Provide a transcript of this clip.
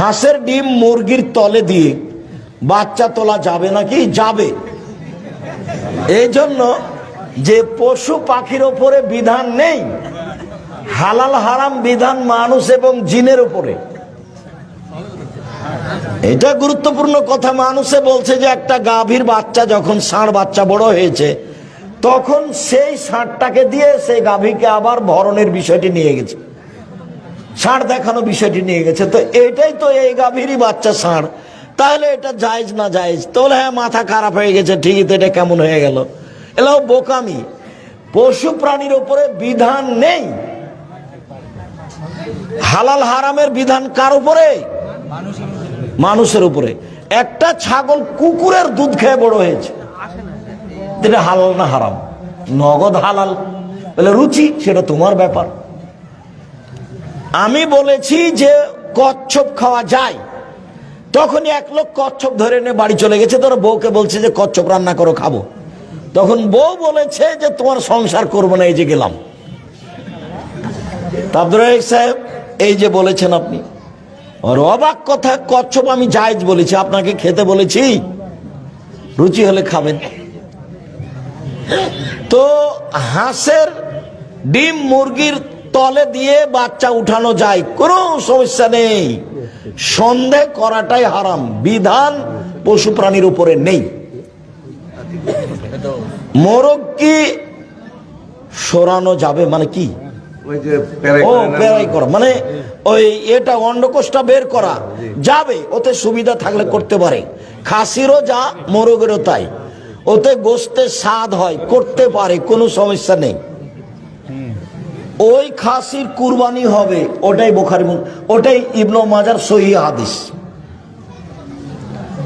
হাঁসের ডিম মুরগির তলে দিয়ে বাচ্চা তোলা যাবে নাকি? যাবে। এই জন্য যে পশু পাখির ওপরে বিধান নেই, হালাল হারাম বিধান মানুষ এবং জিনের উপরে। এটা গুরুত্বপূর্ণ কথা। মানুষে বলছে যে একটা গাভীর বাচ্চা যখন ষাঁড় বাচ্চা বড় হয়েছে, তখন সেই ষাঁড়টাকে দিয়ে সেই গাভীকে আবার ভরণের বিষয়টি নিয়ে গেছে। ষাঁড় দেখানো বিষয়টি নিয়ে গেছে। তো এটাই তো এই গাভীরই বাচ্চা ষাঁড়। তাহলে এটা জায়েজ না জায়েজ? তাহলে হ্যাঁ মাথা খারাপ হয়ে গেছে, ঠিকই তো এটা কেমন হয়ে গেল? এলাও বোকামি। পশু প্রাণীর উপরে বিধান নেই। হালাল হারামের বিধান কার উপরে? মানুষের উপরে। একটা ছাগল কুকুরের দুধ খেয়ে বড় হয়েছে। এটা হালাল না হারাম? নগদ হালাল। বলে রুচি, সেটা তোমার ব্যাপার। আমি বলেছি যে কচ্ছপ খাওয়া যায়। তখনই এক লোক কচ্ছপ ধরে নিয়ে বাড়ি চলে গেছে। তোর বউকে বলছে যে, কচ্ছপ রান্না করো, খাব। তখন বউ বলেছে যে, তোমার সংসার করব না, এই যে গেলাম। সাহেব, এই যে বলেছেন আপনি অবাক কথা, কচ্ছপ আমি জায়েজ বলেছি, আপনাকে খেতে বলেছি, রুচি হলে খাবেন। তো হাঁসের ডিম, মুরগির তলে দিয়ে বাচ্চা উঠানো যায় কোনো সমস্যা নেই। সন্দেহ করাটাই হারাম বিধান পশু প্রাণীর উপরে নেই। মোরগ কি সরানো যাবে মানে কি? ও পেরাই করা মানে ওই এটা অন্ডকোষটা বের করা। যাবে ওতে সুবিধা থাকলে করতে পারে। খাসিরও যা মোরগেরও তাই। ওতে গোস্তের স্বাদ হয় করতে পারে কোনো সমস্যা নেই। ওই খাসির কুরবানি হবে ওটাই বোখারি ওটাই ইবনো মাজার সহি হাদিস।